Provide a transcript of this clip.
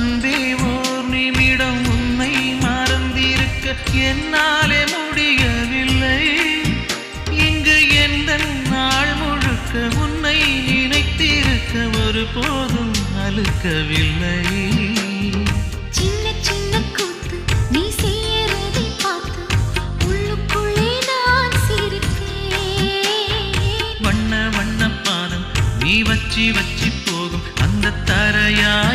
அன்பே ஓர் நிமிடம் உன்னை மறந்திருக்க என்னாலே முடியவில்லை. இங்கு எந்த நாள் முழுக்க உன்னை நினைத்திருக்க ஒரு போதும் அழுக்கவில்லை. வச்சி வச்சி போகும் அந்த தரையா?